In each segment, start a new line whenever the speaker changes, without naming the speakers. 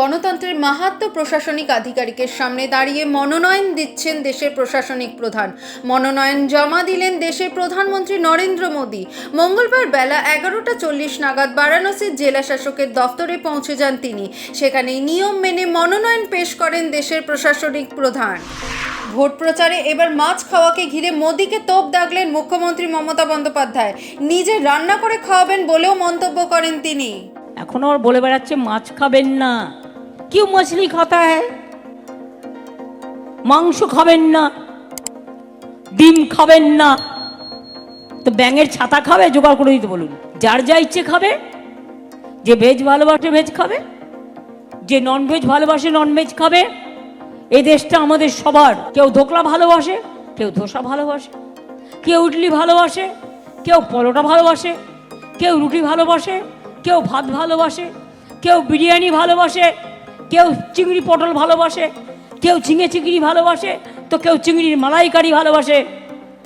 গণতন্ত্রের মাহাত্ম প্রশাসনিক আধিকারিকের সামনে দাঁড়িয়ে মনোনয়ন দিচ্ছেন দেশের প্রশাসনিক প্রধান। মনোনয়ন জমা দিলেন দেশের প্রধানমন্ত্রী নরেন্দ্র মোদী। মঙ্গলবার বেলা এগারোটা চল্লিশ নাগাদ বারাণসীর জেলা শাসকের দফতরে পৌঁছে যান তিনি। সেখানে নিয়ম মেনে মনোনয়ন পেশ করেন দেশের প্রশাসনিক প্রধান। ভোট প্রচারে এবার মাছ খাওয়াকে ঘিরে মোদীকে তোপ দাগলেন মুখ্যমন্ত্রী মমতা বন্দ্যোপাধ্যায়। নিজে রান্না করে খাওয়াবেন বলেও মন্তব্য করেন তিনি।
এখন আর বলে বেড়াচ্ছে, মাছ খাবেন না। কেউ মাছলি খাতা হ্যায় মাংস খাবেন না। ডিম খাবেন না। তো ব্যাঙের ছাতা খাবে? জোগাড় করে দিতে বলুন। যার যা ইচ্ছে খাবে। যে ভেজ ভালোবাসে ভেজ খাবে। যে নন ভেজ ভালোবাসে নন ভেজ খাবে। এই দেশটা আমাদের সবার। কেউ ধোকলা ভালোবাসে, কেউ ধোসা ভালোবাসে। কেউ ইডলি ভালোবাসে, কেউ পরোটা ভালোবাসে, কেউ রুটি ভালোবাসে। কেউ ভাত ভালোবাসে, কেউ বিরিয়ানি ভালোবাসে, কেউ চিংড়ি পটল ভালোবাসে, কেউ ঝিঙে চিংড়ি ভালোবাসে, তো কেউ চিংড়ির মালাইকারি ভালোবাসে।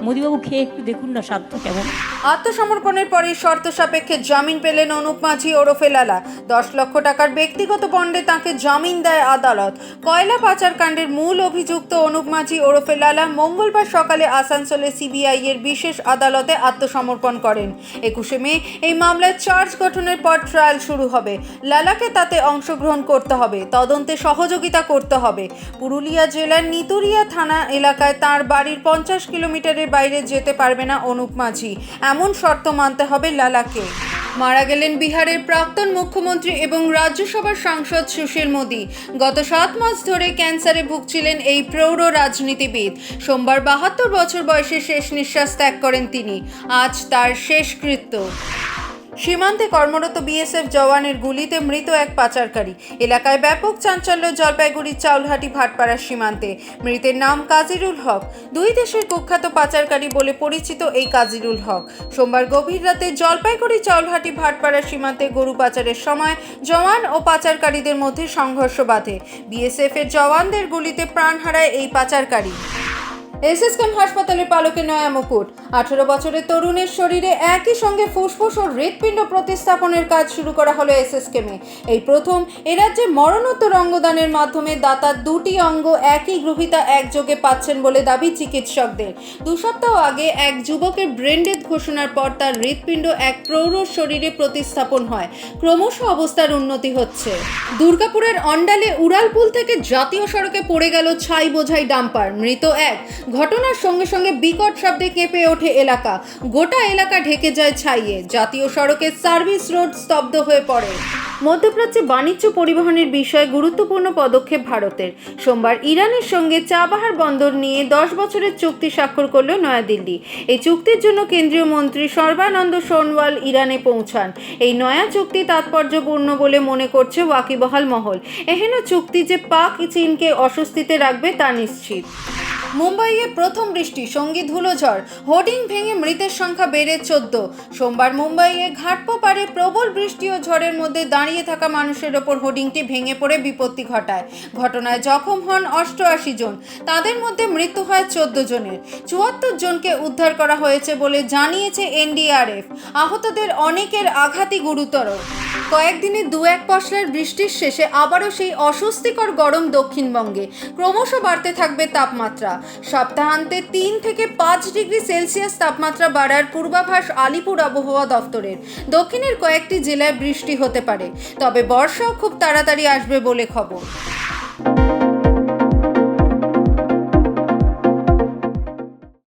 মোদিবাবু, খেয়ে একটু দেখুন না স্বাদটা কেমন।
আত্মসমর্পণের পরে শর্ত সাপেক্ষে জামিন পেলেন অনুপ মাঝি ওরফে লালা। দশ লক্ষ টাকার ব্যক্তিগত বন্ডে তাকে জামিন দেয় আদালত। কয়লা পাচারকাণ্ডের মূল অভিযুক্ত অনুপ মাঝি ওরফে লালা মঙ্গলবার সকালে আসানসোলে সিবিআই এর বিশেষ আদালতে আত্মসমর্পণ করেন। একুশে মে এই মামলায় চার্জ গঠনের পর ট্রায়াল শুরু হবে। লালাকে তাতে অংশগ্রহণ করতে হবে, তদন্তে সহযোগিতা করতে হবে। পুরুলিয়া জেলার নিতুরিয়া থানা এলাকায় তার বাড়ির পঞ্চাশ কিলোমিটারের বাইরে যেতে পারবে না অনুপ মাঝি। এমন শর্ত মানতে হবে লালাকে। মারা গেলেন বিহারের প্রাক্তন মুখ্যমন্ত্রী এবং রাজ্যসভার সাংসদ সুশীল মোদী। গত সাত মাস ধরে ক্যান্সারে ভুগছিলেন এই প্রৌঢ় রাজনীতিবিদ। সোমবার বাহাত্তর বছর বয়সে শেষ নিঃশ্বাস ত্যাগ করেন তিনি। আজ তার শেষকৃত্য। সীমান্তে কর্মরত বিএসএফ জওয়ানের গুলিতে মৃত এক পাচারকারী। এলাকায় ব্যাপক চাঞ্চল্য জলপাইগুড়ির চাউলহাটি ভাটপাড়া সীমান্তে। মৃতের নাম কাজিরুল হক। দুই দেশের কুখ্যাত পাচারকারী বলে পরিচিত এই কাজিরুল হক। সোমবার গভীর রাতে জলপাইগুড়ি চাউলহাটি ভাটপাড়া সীমান্তে গরু পাচারের সময় জওয়ান ও পাচারকারীদের মধ্যে সংঘর্ষ বাধে। বিএসএফ এর জওয়ানদের গুলিতে প্রাণ হারায় এই পাচারকারী। এসএসকেম হাসপাতালের পালকে নয়া মুকুট। আঠারো বছরের তরুণের শরীরে একই সঙ্গে ফুসফুস ও হৃৎপিণ্ড প্রতিস্থাপনের কাজ শুরু করা হলো এসএসকেমে এই প্রথম এ রাজ্যে মরণোত্তর অঙ্গদানের মাধ্যমে দাতার দুটি অঙ্গ একই গ্রহিতা একযোগে পাচ্ছেন বলে দাবি চিকিৎসকদের। দু সপ্তাহ আগে এক যুবকের ব্রেনডেথ ঘোষণার পর তার হৃৎপিণ্ড এক প্রৌঢ় শরীরে প্রতিস্থাপন হয়। ক্রমশ অবস্থার উন্নতি হচ্ছে। দুর্গাপুরের অন্ডালে উড়ালপুল থেকে জাতীয় সড়কে পড়ে গেল ছাই বোঝাই ডাম্পার। মৃত এক ঘটনার সঙ্গে সঙ্গে বিকট শব্দে কেঁপে ওঠে এলাকা। গোটা এলাকা ঢেকে যায় ছাইয়ে। জাতীয় সড়কের সার্ভিস রোড স্তব্ধ হয়ে পড়ে। মধ্যপ্রাচ্যে বাণিজ্য পরিবহনের বিষয়ে গুরুত্বপূর্ণ পদক্ষেপ ভারতের। সোমবার ইরানের সঙ্গে চাবাহার বন্দর নিয়ে দশ বছরের চুক্তি স্বাক্ষর করল নয়াদিল্লি। এই চুক্তির জন্য কেন্দ্রীয় মন্ত্রী সর্বানন্দ সোনোয়াল ইরানে পৌঁছান। এই নয়া চুক্তি তাৎপর্যপূর্ণ বলে মনে করছে ওয়াকিবহাল মহল। এহেন চুক্তি যে পাক চীনকে অস্বস্তিতে রাখবে তা নিশ্চিত। মুম্বাইয়ে প্রথম বৃষ্টি, সঙ্গী ধুলোঝড় হোর্ডিং ভেঙে মৃতের সংখ্যা বেড়ে চোদ্দ। সোমবার মুম্বাইয়ে ঘাটপো পারে প্রবল বৃষ্টি ও ঝড়ের মধ্যে দাঁড়িয়ে থাকা মানুষের ওপর হোর্ডিংটি ভেঙে পড়ে বিপত্তি ঘটায়। ঘটনায় জখম হন অষ্টআশি জন। তাদের মধ্যে মৃত্যু হয় চোদ্দ জনের। চুয়াত্তর জনকে উদ্ধার করা হয়েছে বলে জানিয়েছে এনডিআরএফ। আহতদের অনেকের আঘাতই গুরুতর। কয়েকদিনে দু এক পশলার বৃষ্টির শেষে আবারও সেই অস্বস্তিকর গরম দক্ষিণবঙ্গে। ক্রমশ বাড়তে থাকবে তাপমাত্রা। সপ্তাহান্তে তিন থেকে পাঁচ ডিগ্রি সেলসিয়াস তাপমাত্রা বাড়ার পূর্বাভাস আলিপুর আবহাওয়া দফতরের দক্ষিণের কয়েকটি জেলায় বৃষ্টি হতে পারে, তবে বর্ষাও খুব তাড়াতাড়ি আসবে বলে খবর।